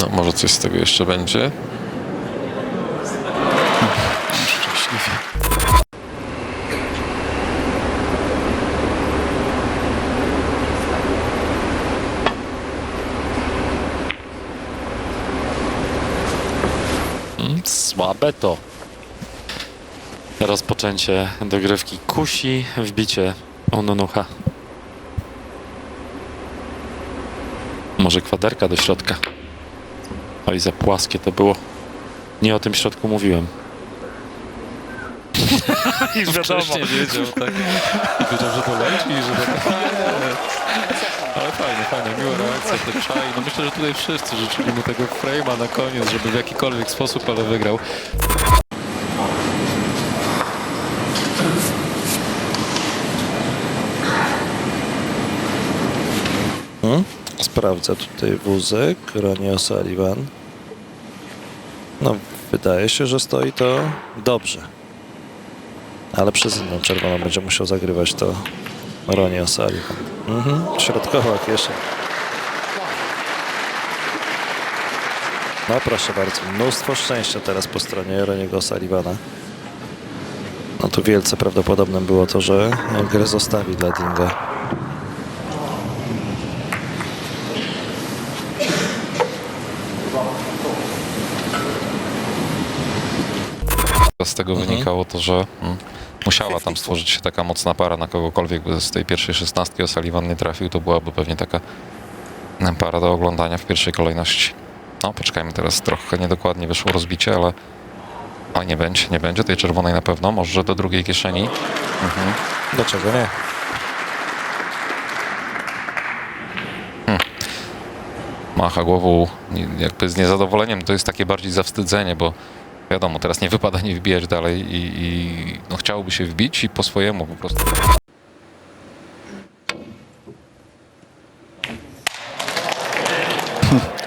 No, może coś z tego jeszcze będzie. Mm, Słabe to. Rozpoczęcie dogrywki kusi, wbicie Onunucha. Może kwaderka do środka. Oj, za płaskie to było. Nie o tym środku mówiłem. I Wcześniej wiedział, tak. Wiedział, że to leci i że to... Ale fajnie, fajnie, miła reakcja, ten czaj. No myślę, że tutaj wszyscy życzyli mu tego frame'a na koniec, żeby w jakikolwiek sposób, ale wygrał. Hmm? Sprawdza tutaj wózek, Ronnie O'Sullivan. No, wydaje się, że stoi to dobrze. Ale przez inną czerwoną będzie musiał zagrywać to Ronnie O'Sullivan. Mhm, środkowa kieszeń. No proszę bardzo, mnóstwo szczęścia teraz po stronie Roniego O'Sullivana. No tu wielce prawdopodobnym było to, że grę zostawi dla Dinga. Z tego wynikało to, że mm, musiała tam stworzyć się taka mocna para na kogokolwiek, by z tej pierwszej szesnastki O'Sullivan nie trafił, to byłaby pewnie taka mm, para do oglądania w pierwszej kolejności. No, poczekajmy teraz, trochę niedokładnie wyszło rozbicie, ale, ale nie będzie, nie będzie tej czerwonej na pewno, może do drugiej kieszeni. Mhm. Dlaczego nie? macha głową jakby z niezadowoleniem, to jest takie bardziej zawstydzenie, bo wiadomo, teraz nie wypada nie wbijać dalej i, i no, chciałoby się wbić i po swojemu po prostu.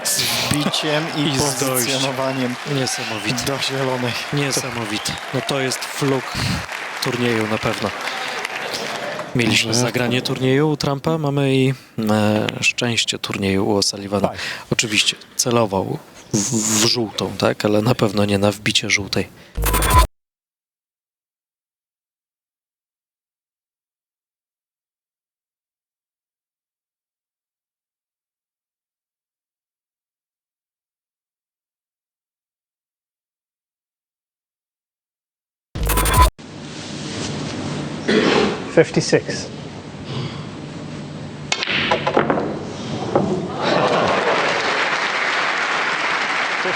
Z wbiciem i, I z pozycjonowaniem Niesamowite. do zielonej. Niesamowite. No to jest fluk turnieju na pewno. Mieliśmy Może- zagranie turnieju u Trumpa, mamy i e, szczęście turnieju u O'Sullivana. Oczywiście celował w, w żółtą, tak, ale na pewno nie na wbicie żółtej. Fifty-six.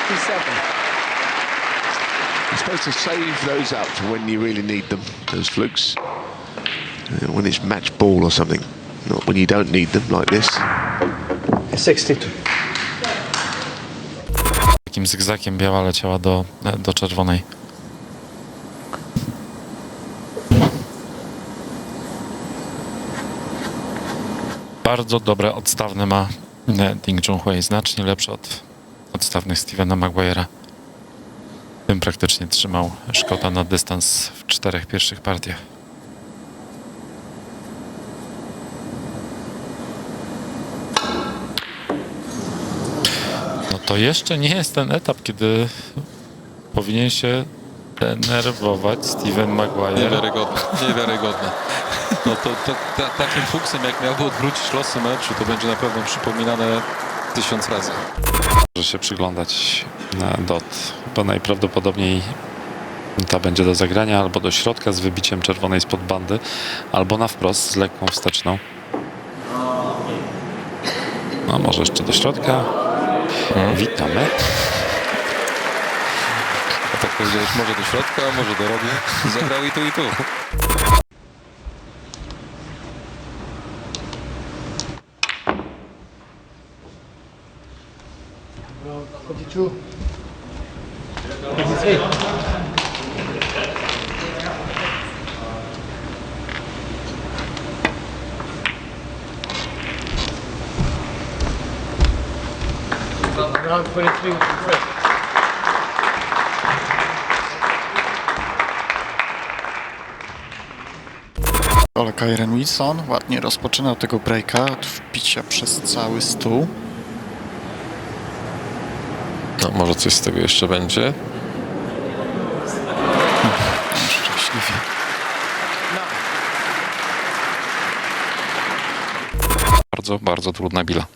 Fifty-seven. You're supposed to save those up for when you really need them, those flukes. Uh, When it's match ball or something, not when you don't need them like this. Sixty-two. Takim zygzakiem biała leciała do, do czerwonej. Bardzo dobre odstawne ma e, Ding Junhui, znacznie lepsze od odstawnych Stevena Maguire'a. Tym praktycznie trzymał Szkota na dystans w czterech pierwszych partiach. No to jeszcze nie jest ten etap, kiedy powinien się denerwować Steven Maguire. Niewiarygodne, niewiarygodne. No to, to ta, takim fuksem, jak miałby odwrócić losy meczu, to będzie na pewno przypominane tysiąc razy. Może się przyglądać na dot, bo najprawdopodobniej ta będzie do zagrania albo do środka z wybiciem czerwonej spod bandy, albo na wprost z lekką wsteczną. No może jeszcze do środka. Witamy. A tak powiedziałeś, może do środka, może do rogu. Zagrał i tu, i tu. Forty-two. Forty-three. Round twenty-three. Ale Kyren Wilson ładnie rozpoczynał tego breaka od wbicia przez cały stół. No, może coś z tego jeszcze będzie. Szczęśliwie. Bardzo, bardzo trudna bila.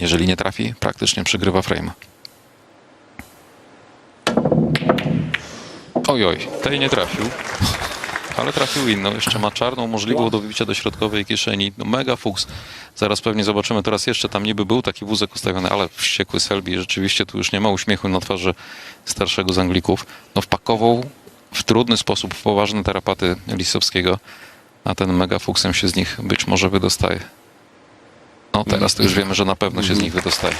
Jeżeli nie trafi, praktycznie przegrywa frame. Oj, oj, tej nie trafił. Ale trafił inną. Jeszcze ma czarną, możliwą do wybicia do środkowej kieszeni. No mega fuks. Zaraz pewnie zobaczymy. Teraz jeszcze tam niby był taki wózek ustawiony, ale wściekły Selby. Rzeczywiście tu już nie ma uśmiechu na twarzy starszego z Anglików. No wpakował w trudny sposób w poważne tarapaty Lisowskiego, a ten mega fuksem się z nich być może wydostaje. No teraz to już wiemy, że na pewno się z nich wydostaje.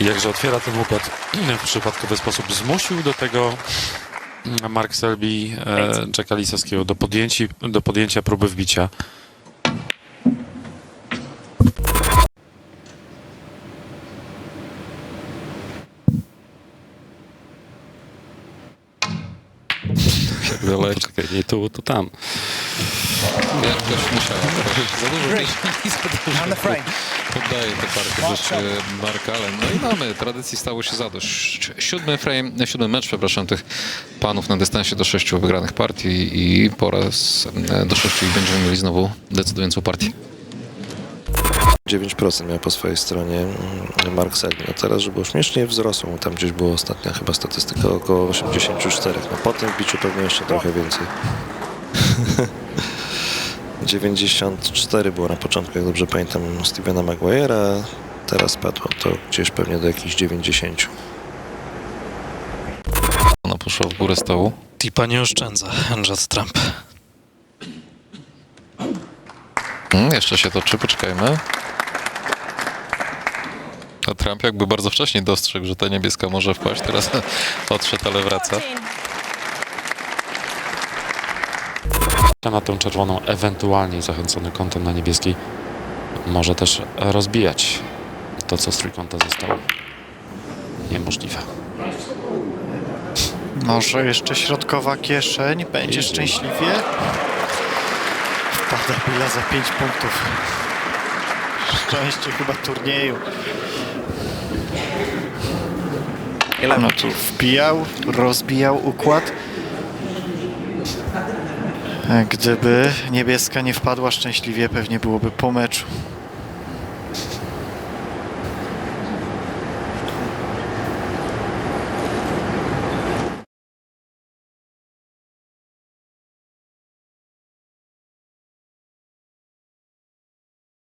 Jakże otwiera ten układ w przypadkowy sposób. Zmusił do tego Mark Selby e, Jacka Lisowskiego do, podjęci, do podjęcia próby wbicia. Daleko. Poczekaj, nie tu, to tam. Jak ktoś musiał. Za dużo kieszeni, za dużo. On the frame. Poddaje te parę rzeczy Mark Allen. No i mamy, tradycji stało się zadość. Siódmy frame, siódmy mecz, przepraszam, tych panów na dystansie do sześciu wygranych partii i po raz e, do sześciu i będziemy mieli znowu decydującą partię. 9% miał po swojej stronie mm, Mark Selby. No teraz, żeby było śmiesznie, wzrosło mu tam gdzieś było ostatnia chyba statystyka około 84. No po tym wbiciu pewnie jeszcze trochę więcej. 94 było na początku, jak dobrze pamiętam, Stevena Maguire'a. Teraz spadło to gdzieś pewnie do jakichś 90. Ona poszła w górę stołu. Tipa nie oszczędza, Judd Trump. Hmm, jeszcze się toczy, poczekajmy. A Trump jakby bardzo wcześnie dostrzegł, że ta niebieska może wpaść. Teraz odszedł, ale wraca. Na tą czerwoną, ewentualnie zachęcony kątem na niebieski, może też rozbijać to, co z trójkąta zostało niemożliwe. Może jeszcze środkowa kieszeń. Będzie szczęśliwie. Wpada Bila za 5 punktów. Szczęście chyba turnieju. No tu wbijał, rozbijał układ. Gdyby niebieska nie wpadła szczęśliwie, pewnie byłoby po meczu.